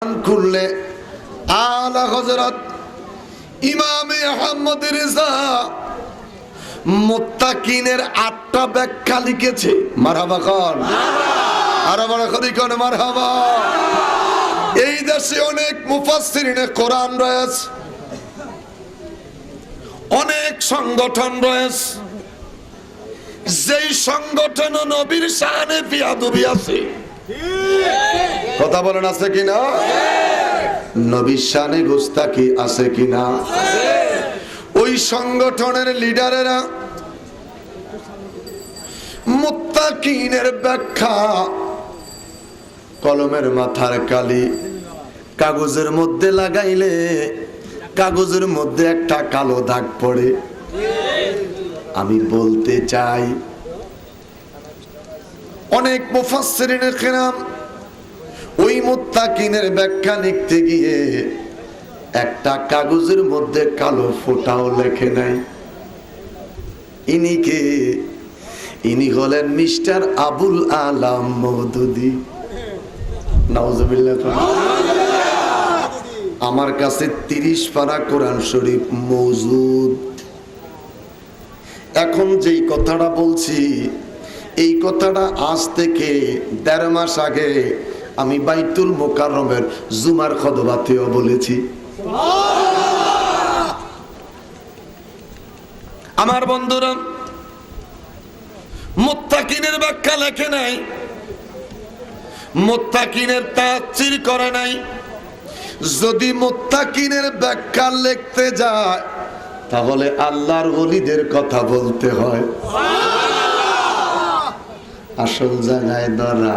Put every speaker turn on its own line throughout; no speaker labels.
খুললে আলা হজরত ইমামে আহমদ রেজা মোত্তাকিনের আটটা ব্যাখ্যা লিখেছে। মারহাবা কন। আরও বড় করি কন, মারহাবা। এই দেশে অনেক মুফাসসিরিনে কোরআন রয়েছে। অনেক সংগঠন রয়েছে। যেই সংগঠন নবীর শানে পিয়াদুবি আছে। কথা বলেন আছে কিনা? নবীর শানে গুস্তাকি আছে কিনা? ওই সংগঠনের লিডারেরা মুত্তাকিনের ব্যাখ্যা, কলমের মাথার কালি কাগজের মধ্যে লাগাইলে কাগজের মধ্যে একটা কালো দাগ পড়ে। আমি বলতে চাই, অনেক মুফাসসিরিনের কেরাম ওই মুত্তাকিনের ব্যাখ্যা লিখতে গিয়ে একটা কাগজের মধ্যে কালো ফোঁটাও লেখে নাই। ইনি কে? ইনি হলেন মিস্টার আবুল আলাম মহদুদি। আমার কাছে তিরিশ পারা কোরআন শরীফ মৌজুদ এখন যেই কথাটা বলছি, এই কথাটা আজ থেকে দেড় মাস আগে আমি বাইতুল মোকাররমের জুমার খদবাতেও বলেছি। আমার বন্ধুরা, মোত্তাকিনের ব্যাখ্যা লেখে নাই, মোত্তাকিনের তাচির করে নাই। যদি মোত্তাকিনের ব্যাখ্যা লিখতে যায়, তাহলে আল্লাহর ওলিদের কথা বলতে হয়। আসল জায়গায় ধরা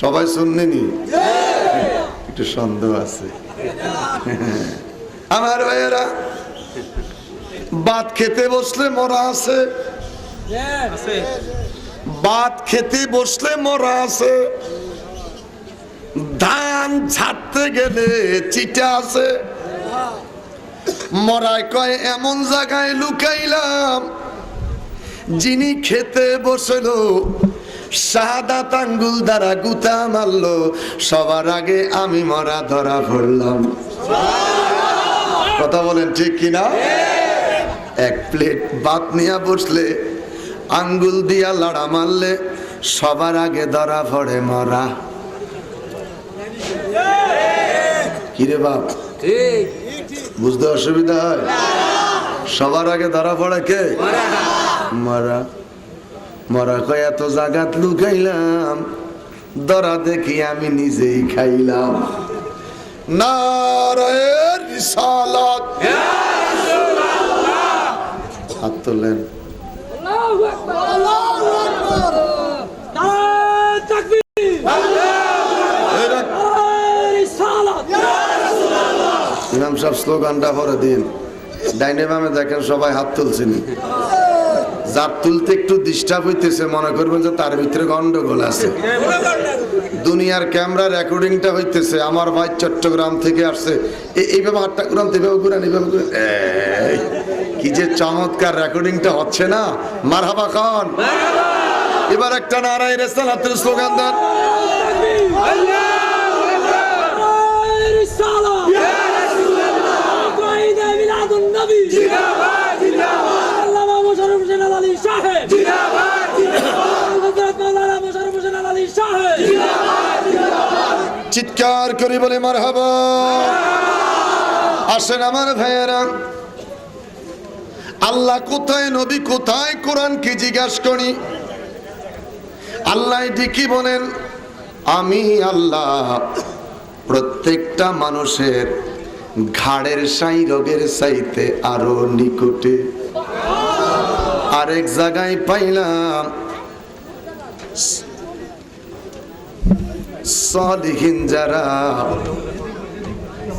সবাই শুনলেনি? একটু সন্দেহ আছে। আমার ভাইয়েরা ভাত খেতে বসলে মরা আছে। ভাত খেতে বসলে মরা আছে। ধান ছাড়তে গেলে চিটা আছে। মরায় কয় এমন জায়গায় লুকাইলাম। যিনি খেতে বসল শাহাদাত আঙ্গুল দ্বারা গুতা মারলো। সবার আগে আমি মরা ধরা পড়লাম। কথা বলেন ঠিক কিনা? এক প্লেট ভাত নিয়ে বসলে, আঙ্গুল দিয়া লড়া মারলে, সবার আগে ধরা পড়ে মরা। কিরে বাপ? বুঝতে অসুবিধা হয়? সবার আগে ধরা পড়ে কে? মরা। মরা কয় এত জাগাত লুকাইলাম। ধরা দেখি আমি নিজেই খাইলাম। রিসালাত। হাত তোলেন। ইমাম সাহেব স্লোগানটা পরে দিন। ডাইনে বামে দেখেন সবাই হাত তুলছেন। যার তুলতে একটু ডিস্টার্ব হইতেছে মনে করবেন যে তার ভিতরে গন্ডগোল আছে। দুনিয়ার ক্যামেরা রেকর্ডিংটা হইতেছে আমার ভাই চট্টগ্রাম থেকে আসছে। এইভাবে হাটটা ঘুরান এইভাবে ঘুরান এইভাবে ঘুরান কি যে চমৎকার রেকর্ডিংটা হচ্ছে না? মারহাবা খান। এবার একটা নারায়ণ রেস্তান হাতের স্লোগান দেন।
জিন্দাবাদ।
চিৎকার করে বলে মার হব আসেন আমার ভাইয়েরা। আল্লাহ কোথায়, নবী কোথায়, কোরআন কি জিজ্ঞাসা করি? আল্লাহ ঠিকই বলেন? আমি আল্লাহ প্রত্যেকটা মানুষের ঘাড়ের সাই, রোগের সাইতে আরও নিকটে। আরেক জায়গায় পাইলাম সলিহীন যারা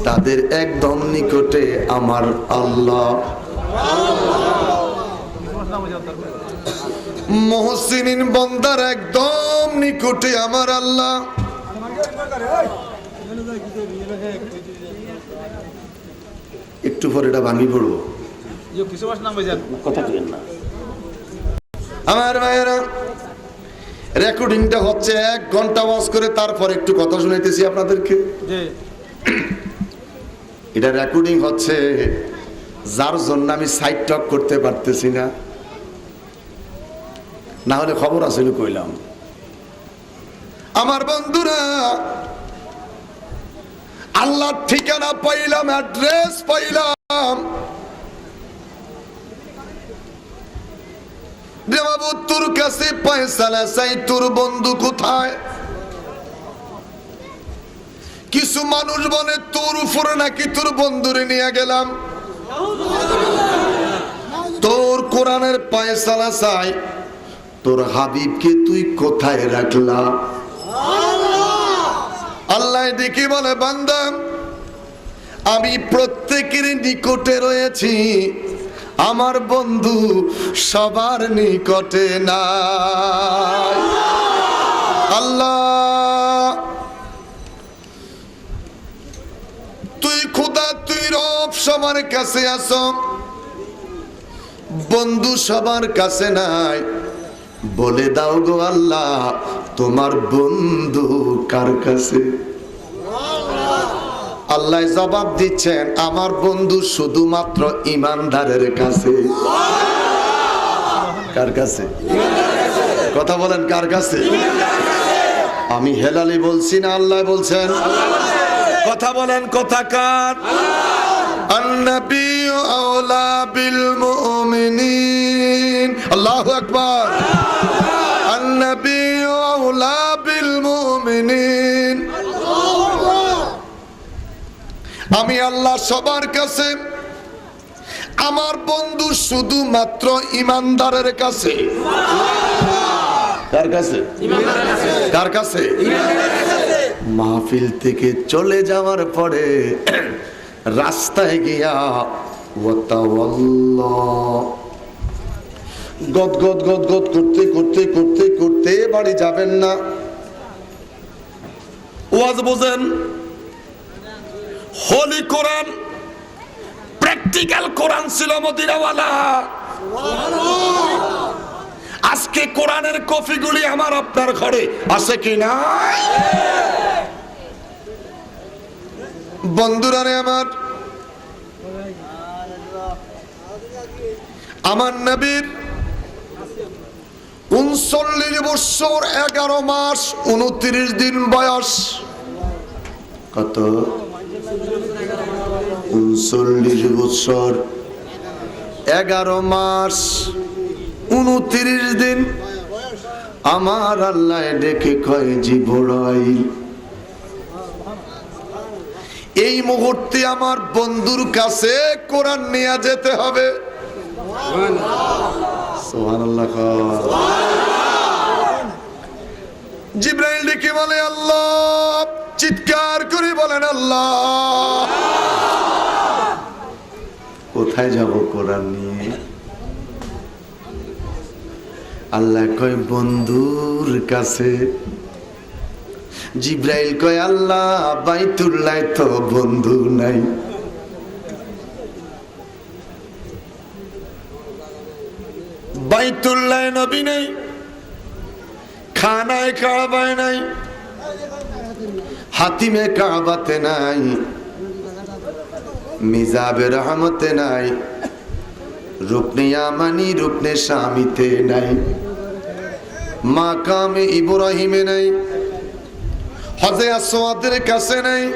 তাদের একদম নিকটে আমার আল্লাহ। মহসিন বন্দার একদম নিকটে আমার আল্লাহ। একটু পরে এটা ভাঙি পড়ব। আমার ভাইয়েরা রেকর্ডিংটা হচ্ছে এক ঘণ্টা ওয়াজ করে তারপর একটু কথা শুনাইতেছি আপনাদেরকে। এটা রেকর্ডিং হচ্ছে যার জন্য আমি সাইড টক করতে পারতেছি না। না হলে খবর আছে কইলাম। আমার বন্ধুরা আল্লাহর ঠিকানা পাইলাম অ্যাড্রেস পাইলাম। রে বাবু তোর কাছে পয়সালা চাই, তোর বন্ধু কোথায়? কিছু মানুষ বলে, তোর উপরে নাকি তোর বন্ধুরে নিয়ে গেলাম। তোর কোরআনের পয়সালা চাই, তোর হাবিবকে তুই কোথায় রাখলা? আল্লাহ ডেকে বলে, বান্দা, আমি প্রত্যেকের নিকটে রয়েছি। আমার বন্ধু সবার নিকটে না আল্লাহ, তুই খোদা, তুই রব সবার কাছে আস বন্ধু সবার কাছে নাই। বলে দাও গো আল্লাহ, তোমার বন্ধু কার কাছে? আল্লাহ জবাব দিচ্ছেন আমার বন্ধু শুধুমাত্র ইমানদারের কাছে। কার কাছে? কথা বলেন কার কাছে? আমি হেলালি বলছি না আল্লাহ বলছেন? কথা বলেন কথা কার? আল্লাহ আকবর। আন্নবী বিল মুমিনিন আমি আল্লাহ সবার কাছে আমার বন্ধু শুধুমাত্র ইমানদারের কাছে। কার কাছে? কার কাছে? মাহফিল থেকে চলে যাওয়ার পরে রাস্তায় গিয়া গদ গদ গদ গদ করতে করতে করতে করতে বাড়ি যাবেন না। ওয়াজ বোঝেন? হোলি কোরআন প্র্যাকটিক্যাল কোরআন ছিল মদিনাওয়ালা। আজকে কোরআনের কপিগুলি আমার আপনার ঘরে আছে কি না? বন্ধুরা রে আমার আমার নবীর উনচল্লিশ বছর এগারো মাস উনত্রিশ দিন বয়স। কত? উনচল্লিশ বছর। এগারো মাস উনত্রিশ দিন। আমার আল্লাহ ডেকে কয় জিবড়াইল এই মুহূর্তে আমার বন্ধুর কাছে কোরআন নিয়ে যেতে হবে। জিব্রাইল ডেকে বলে, আল্লাহ। চিৎকার করে বলেন, আল্লাহ। কোথায় যাব কোরআন নিয়ে? আল্লাহ কয়, বন্ধুর কাছে। জিব্রাইল কয়, আল্লাহ, বাইতুল্লাহ তো বন্ধু নাই। বাইতুল্লাহ নবী নাই, খানায় কাবায় নাই, হাতিমে কাবাতে নাই। মিজাবে রহমতে নাই। রূপনে আমানি, রুকনে স্বামীতে নাই। মাকামে ইব্রাহিমে নাই। হজে আসওয়াদের কাছে নাই।